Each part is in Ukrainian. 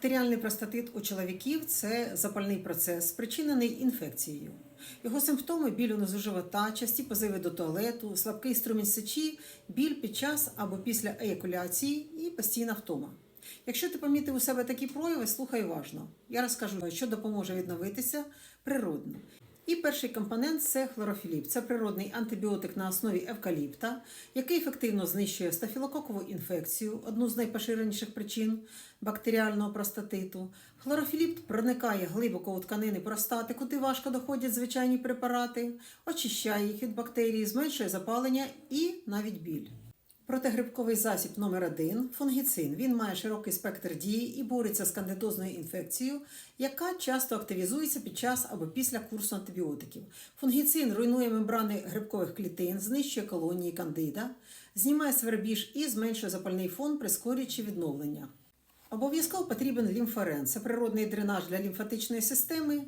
Бактеріальний простатит у чоловіків це запальний процес, спричинений інфекцією. Його симптоми біль унизу живота, часті позиви до туалету, слабкий струмінь сечі, біль під час або після еякуляції і постійна втома. Якщо ти помітив у себе такі прояви, слухай уважно. Я розкажу, що допоможе відновитися природно. І перший компонент це хлорофіліп. Це природний антибіотик на основі евкаліпта, який ефективно знищує стафілококову інфекцію, одну з найпоширеніших причин бактеріального простатиту. Хлорофіліп проникає глибоко у тканини простати, куди важко доходять звичайні препарати, очищає їх від бактерій, зменшує запалення і навіть біль. Протигрибковий засіб номер 1 фунгіцин. Він має широкий спектр дії і бореться з кандидозною інфекцією, яка часто активізується під час або після курсу антибіотиків. Фунгіцин руйнує мембрани грибкових клітин, знищує колонії кандида, знімає свербіж і зменшує запальний фон, прискорюючи відновлення. Обов'язково потрібен лімфорен. Це природний дренаж для лімфатичної системи.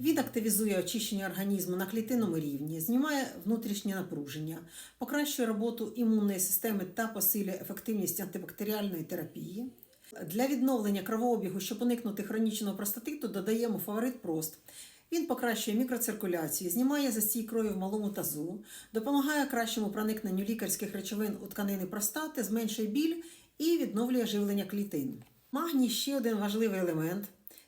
Він активізує очищення організму на клітинному рівні, знімає внутрішнє напруження, покращує роботу імунної системи та посилює ефективність антибактеріальної терапії. Для відновлення кровообігу, щоб уникнути хронічного простатиту, додаємо фаворит прост. Він покращує мікроциркуляцію, знімає застій крові в малому тазу, допомагає кращому проникненню лікарських речовин у тканини простати, зменшує біль і відновлює живлення клітин. Магній ще один важливий елемент.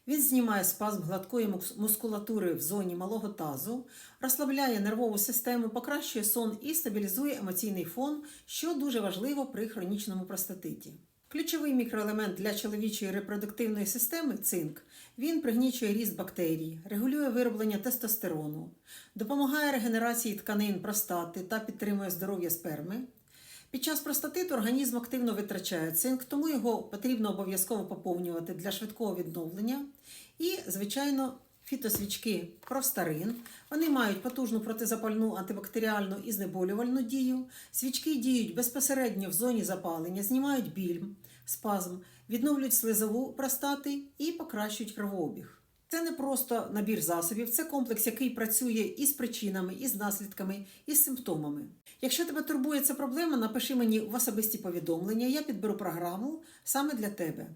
Він знімає спазм гладкої мускулатури в зоні малого тазу, розслабляє нервову систему, покращує сон і стабілізує емоційний фон, що дуже важливо при хронічному простатиті. Ключовий мікроелемент для чоловічої репродуктивної системи цинк. Він пригнічує ріст бактерій, регулює вироблення тестостерону, допомагає регенерації тканин простати та підтримує здоров'я сперми. Під час простатиту організм активно витрачає цинк, тому його потрібно обов'язково поповнювати для швидкого відновлення. І, звичайно, фітосвічки простарин. Вони мають потужну протизапальну антибактеріальну і знеболювальну дію. Свічки діють безпосередньо в зоні запалення, знімають біль, спазм, відновлюють слизову простати і покращують кровообіг. Це не просто набір засобів, це комплекс, який працює і з причинами, і з наслідками, і з симптомами. Якщо тебе турбує ця проблема, напиши мені в особисті повідомлення, я підберу програму саме для тебе.